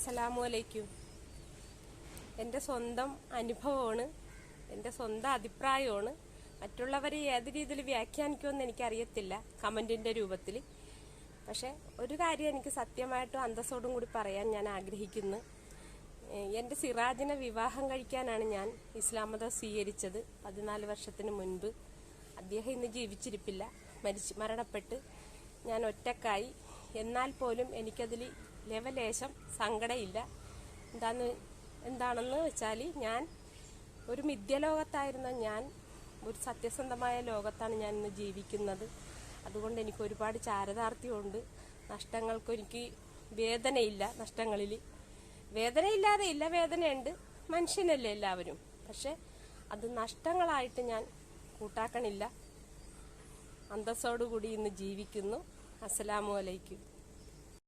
അസ്സലാമു അലൈക്കും എന്റെ സ്വന്തം അനുഭവമാണ് എന്റെ സ്വന്തം അഭിപ്രായമാണ്. മറ്റുള്ളവരെ ഏത് രീതിയിൽ വ്യാഖ്യാനിക്കുമെന്ന് എനിക്കറിയത്തില്ല കമന്റിന്റെ രൂപത്തിൽ. പക്ഷേ ഒരു കാര്യം എനിക്ക് സത്യമായിട്ടും അന്തസ്സോടും കൂടി പറയാൻ ഞാൻ ആഗ്രഹിക്കുന്നു. എന്റെ സിറാജിനെ വിവാഹം കഴിക്കാനാണ് ഞാൻ ഇസ്ലാം മതം സ്വീകരിച്ചത് പതിനാല് വർഷത്തിന് മുൻപ്. അദ്ദേഹം ഇന്ന് ജീവിച്ചിരിപ്പില്ല. മരിച്ച് മരണപ്പെട്ട് ഞാൻ ഒറ്റക്കായി എന്നാൽ പോലും എനിക്കതിൽ ലവലേശം സങ്കടമില്ല എന്താന്ന് എന്താണെന്ന് വെച്ചാൽ ഞാൻ ഒരു മിഥ്യലോകത്തായിരുന്ന ഞാൻ ഒരു സത്യസന്ധമായ ലോകത്താണ് ഞാൻ ഇന്ന് ജീവിക്കുന്നത്. അതുകൊണ്ട് എനിക്ക് ഒരുപാട് ചാരതാർത്ഥ്യമുണ്ട് നഷ്ടങ്ങൾക്ക് എനിക്ക് വേദനയില്ല നഷ്ടങ്ങളിൽ. വേദനയില്ലാതെ ഇല്ല വേദനയുണ്ട്. മനുഷ്യനല്ലേ എല്ലാവരും. പക്ഷെ അത് നഷ്ടങ്ങളായിട്ട് ഞാൻ കൂട്ടാക്കണില്ല. അന്തസ്സോടുകൂടി ഇന്ന് ജീവിക്കുന്നു. അസ്സലാമു അലൈക്കും.